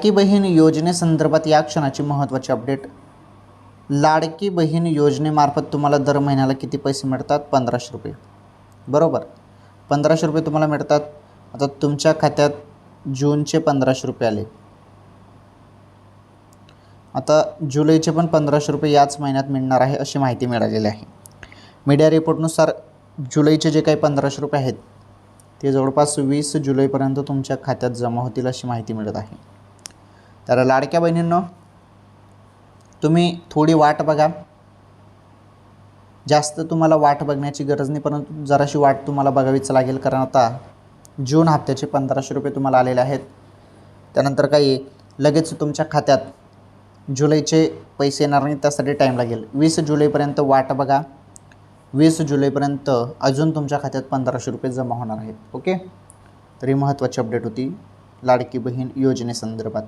लाडकी बहीण योजनेसंदर्भात या क्षणाची महत्त्वाची अपडेट. लाडकी बहीण योजनेमार्फत तुम्हाला दर महिन्याला किती पैसे मिळतात? पंधराशे रुपये. बरोबर. पंधराशे रुपये तुम्हाला मिळतात. आता तुमच्या खात्यात जूनचे पंधराशे रुपये आले. आता जुलैचे पण पंधराशे रुपये याच महिन्यात मिळणार आहे अशी माहिती मिळालेली आहे. मीडिया रिपोर्टनुसार जुलैचे जे काही पंधराशे रुपये आहेत ते जवळपास वीस जुलैपर्यंत तुमच्या खात्यात जमा होतील अशी माहिती मिळत आहे. तर लाडक्या बहिणींनो तुम्ही थोडी वाट बघा. जास्त तुम्हाला वाट बघण्याची गरज नाही परंतु जराशी वाट तुम्हाला बघावीच लागेल कारण आता जून हप्त्याचे पंधराशे रुपये तुम्हाला आलेले आहेत. त्यानंतर काही लगेच तुमच्या खात्यात जुलैचे पैसे येणार नाही त्यासाठी टाईम लागेल. वीस जुलैपर्यंत वाट बघा. वीस जुलैपर्यंत अजून तुमच्या खात्यात पंधराशे रुपये जमा होणार आहेत ओके? तर ही महत्त्वाची अपडेट होती लाडकी बहीण योजनेसंदर्भात.